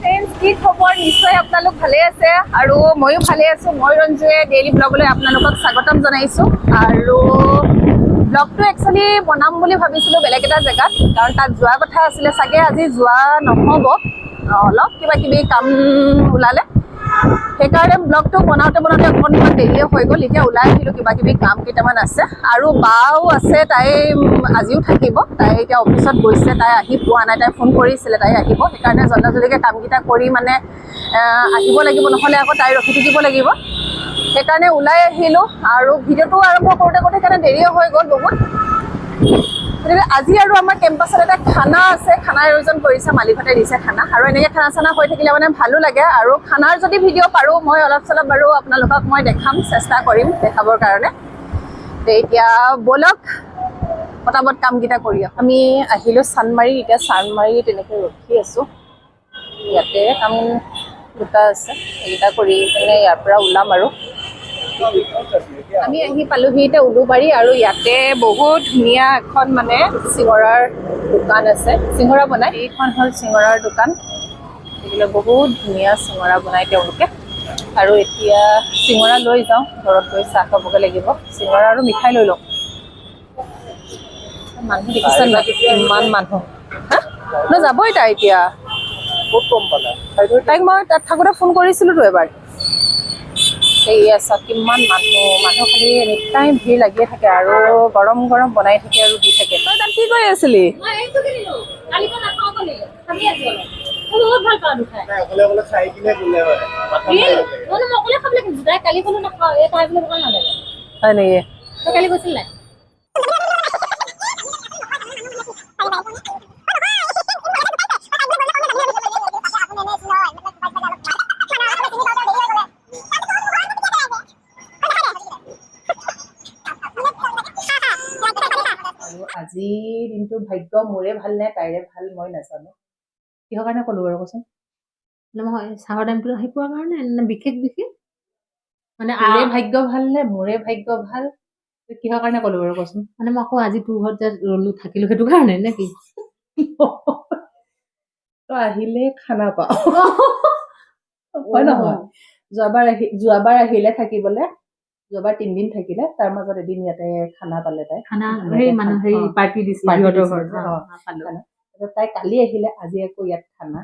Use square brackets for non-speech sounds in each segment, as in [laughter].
Friends কি খবৰ? নিশ্চয় আপোনালোক ভালে আছে আৰু ময়ো ভালে আছো। মই ৰঞ্জুৱে ডেইলি ব্লগলৈ আপোনালোকক স্বাগতম জনাইছোঁ। আৰু ব্লগটো একচুৱেলি বনাম বুলি ভাবিছিলোঁ বেলেগ এটা জেগাত কাৰণ তাত যোৱা কথা আছিলে চাগে আজি যোৱা নহ'ব। অলপ কিবা কিবি কাম ওলালে। সেইকাৰণে ব্লগটো বনাওঁতে বনাওঁতে অকণমান দেৰিয়ে হৈ গ'ল এতিয়া ওলাই আহিলোঁ কিবা কিবি কাম কেইটামান আছে। আৰু বাও আছে তাই আজিও থাকিব। তাই এতিয়া অফিচত গৈছে তাই আহি পোৱা নাই তাই ফোন কৰিছিলে তাই আহিব। সেইকাৰণে জল্দা জলদিকৈ কামকেইটা কৰি মানে আহ, আহিব লাগিব নহ'লে আকৌ তাই ৰখি থাকিব লাগিব। সেইকাৰণে ওলাই আহিলোঁ। আৰু ভিডিঅ'টো আৰম্ভ কৰোঁতে কৰোঁতে সেইকাৰণে দেৰিয়ে হৈ গ'ল বহুত। গতিকে আজি আৰু আমাৰ কেম্পাছত এটা খানা আছে খানাৰ আয়োজন কৰিছে মালিকহঁতে দিছে খানা। আৰু এনেকৈ খানা চানা হৈ থাকিলে মানে ভালো লাগে। আৰু খানাৰ যদি ভিডিঅ' পাৰোঁ মই অলপ চলপ বাৰু আপোনালোকক মই দেখাম চেষ্টা কৰিম দেখাবৰ কাৰণে। এতিয়া ব'লক পটাপট কামকেইটা কৰি। আমি আহিলোঁ চানমাৰী এতিয়া চানমাৰী তেনেকৈ ৰখি আছোঁ। ইয়াতে কাম দুটা আছে সেইকেইটা কৰি কিনে ইয়াৰ পৰা ওলাম আৰু। আমি আহি পালোহি এতিয়া উলুবাৰী আৰু ইয়াতে বহুত ধুনীয়া এখন মানে চিঙৰাৰ দোকান আছে। চিঙৰা বনাই? এইখন হ'ল চিঙৰাৰ দোকান। এইবিলাক বহুত ধুনীয়া চিঙৰা বনাই তেওঁলোকে। আৰু এতিয়া চিঙৰা লৈ যাওঁ। ঘৰত গৈ চাহ খাবগৈ লাগিব। চিঙৰা আৰু মিঠাই লৈ লওঁ। মানুহ দেখিছে নাই? ইমান মানুহ। হা? ন যাবই তাই এতিয়া। তাইক মই তাত থাকোঁতে ফোন কৰিছিলোঁতো এবাৰ। সেয়া চাওক কিমান মানুহ মানুহ খালি এনি টাইম ভিৰ লাগিয়ে থাকে আৰু গৰম গৰম বনাই থাকে আৰু দি থাকে। তই তাত কি কৰি আছিলি? মই এইটো কিনিলো কালিৰ পৰা নাখাওঁ বুলি খাবি আজি অলপ মই বহুত ভাল পাওঁ দুখাই নাই অকলে অকলে খাই কিনে গ'লে হয় মাথা এই, মাৰিব লাগে। মই মই অকলে খাবলৈ কিনিছো তাই কালি ক'লো নাখাওঁ এই তাই বোলে দোকান নালাগে হয় নেকি তই কালি কৈছিল নাই আৰু আজিৰ দিনটো ভাগ্য মোৰে ভাল নে তাইৰে ভাল মই নাজানো। কিহৰ কাৰণে ক'লো বাৰু কচোন নহয় চাহৰ টাইমটো আহি পোৱাৰ কাৰণে নে বিশেষ বিশেষ? মানে তোৰে আ- ভাগ্য ভাল নে মোৰে ভাগ্য ভাল? কিহৰ কাৰণে ক'লো বাৰু কচোন মানে মই আকৌ আজি তোৰ ঘৰত যে ৰলো থাকিলো সেইটো কাৰণে নে কি? [laughs] তই আহিলে খানা পাওঁ। হয় নহয়? যোৱাবাৰ আহি যোৱাবাৰ আহিলে থাকিবলে। যোৱাবাৰ তিনদিন থাকিলে তাৰ মাজত এদিন ইয়াতে খানা পালে তাই। তাই। কালি আহিলে আজি আকৌ ইয়াত খানা।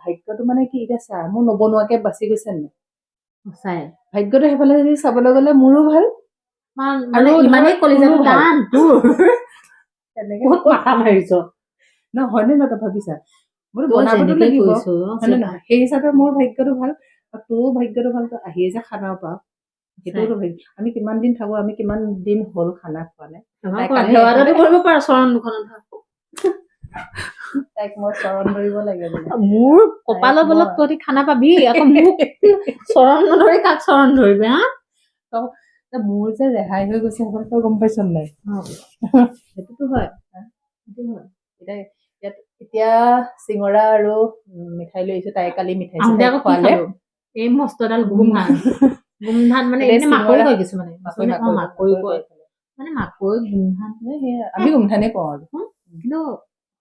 ভাগ্যটো মানে কি এতিয়া চা মোৰ নবনোৱাকে বাচি গৈছে নাই সঁচাই। ভাগ্যটো সেইফালে যদি চাবলৈ গ'লে মোৰো ভাল। মান- আৰু মানে ধৰ ইমানেই কলিজাটো তোৰো ভাল। টান তোৰ। তেনেকে বহুত মাথা মাৰিছ। নহয় নে নহয় তই ভাবিছা? সেই হিচাপে মোৰ ভাগ্যটো ভাল। আৰু তোৰো ভাগ্যটো ভাল তই আহিয়ে যে খানা পাওঁ। সেইটোতো আমি কিমান দিন থাকো আমি কিমান দিন হ'ল খানা খোৱা নাই। চৰণ তাইক মই চৰণ ধৰিব লাগে মোৰ কপালৰ বলত তহঁতি খানা পাবি আকৌ মোক [laughs] চৰণ নধৰি কাক চৰণ ধৰিবি হা? মোৰ যে ৰেহাই হৈ গৈছে সেইখন তই গম পাইছ নাই? সেইটোতো হয়। সেইটো হয়। এতিয়া ইয়াত এতিয়া চিঙৰা আৰু মিঠাই লৈ আহিছো তাই কালি মিঠাই খোৱালে। এই মস্ত এডাল গোমধান গোমধান মানে এতিয়া এনে মাকৈ কয় কিছুমানে মাকৈ কয় মানে মাকৈ গোমধান এই সেয়া, আমি গোমধানে কওঁ আৰু। কিন্তু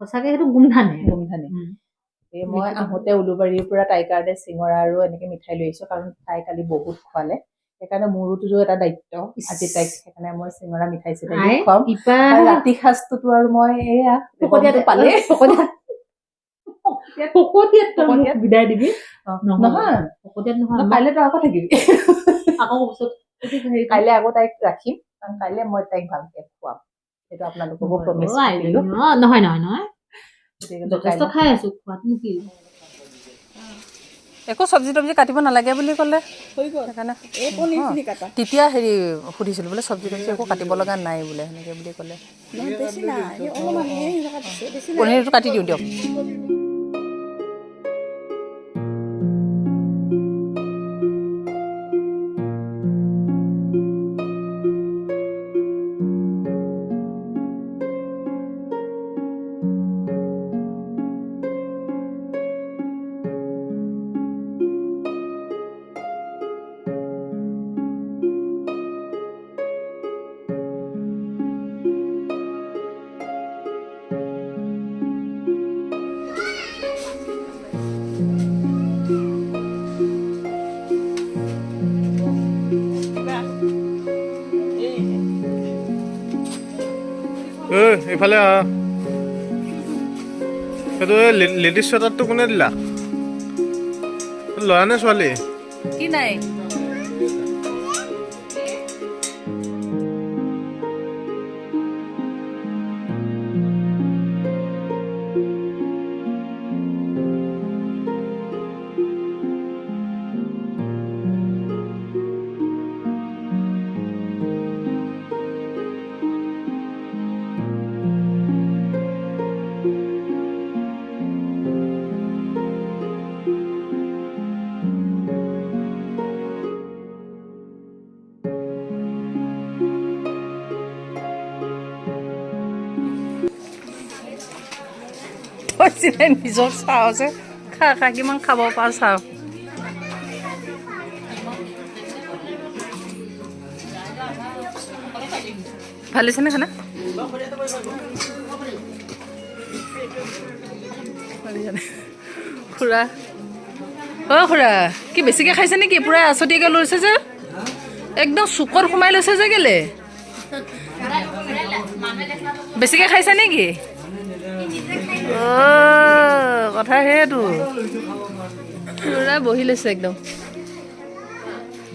সঁচাকে সেইটো গোমধানে গোমধানে উম। এই মই। আহোতে উলুবাৰীৰ পৰা তাইৰ কাৰণে চিঙৰা আৰু এনেকে মিঠাই লৈ আহিছো কাৰণ তাই কালি বহুত খোৱালে। সেইকাৰণে মোৰোতো এটা দায়িত্ব আজি তাইক সেইকাৰণে মই চিঙৰা মিঠাই চিঠাই খুৱাম। ৰাতি সাঁজটোতো আৰু মই এয়া পালে তই মোক? বিদায় দিবি। নহয়। নহয়। কাইলৈ তই আকৌ থাকিবি। [laughs] আকৌ হেৰি কাইলৈ আকৌ তাইক ৰাখিম। কাৰণ কাইলৈ মই তাইক ভালকে খুৱাম। সেইটো আপোনালোককো প্ৰমিছ নহয় নহয় নহয়। যথেষ্ট খাই আছো খোৱাতনো কি? একো চব্জি তব্জি কাটিব নালাগে বুলি ক'লে। সেইকাৰণে। তেতিয়া হেৰি সুধিছিলোঁ বোলে চব্জি তব্জি একো কাটিব লগা নাই বোলে সেনেকে বুলি ক'লে। পনীৰটো কাটি দিওঁ দিয়ক। এইফালে আহ। সেইটো লেডিজ চুৱেটাৰটো কোনে দিলা? ল'ৰা নে ছোৱালী? কি নাই? কৈছিলে নিজৰ চাওঁ যে খা খা কিমান খাব পাৰ চাওঁ ভালো হৈছেনে খানা খুৰা অ' খুৰা কি বেছিকৈ খাইছে নেকি? পূৰা আছতীয়াকৈ লৈছে যে? একদম চুকত সোমাই লৈছে যে কেলে? বেছিকৈ খাইছে নেকি? কথা সেইটো পুৰা বহি লৈছে একদম।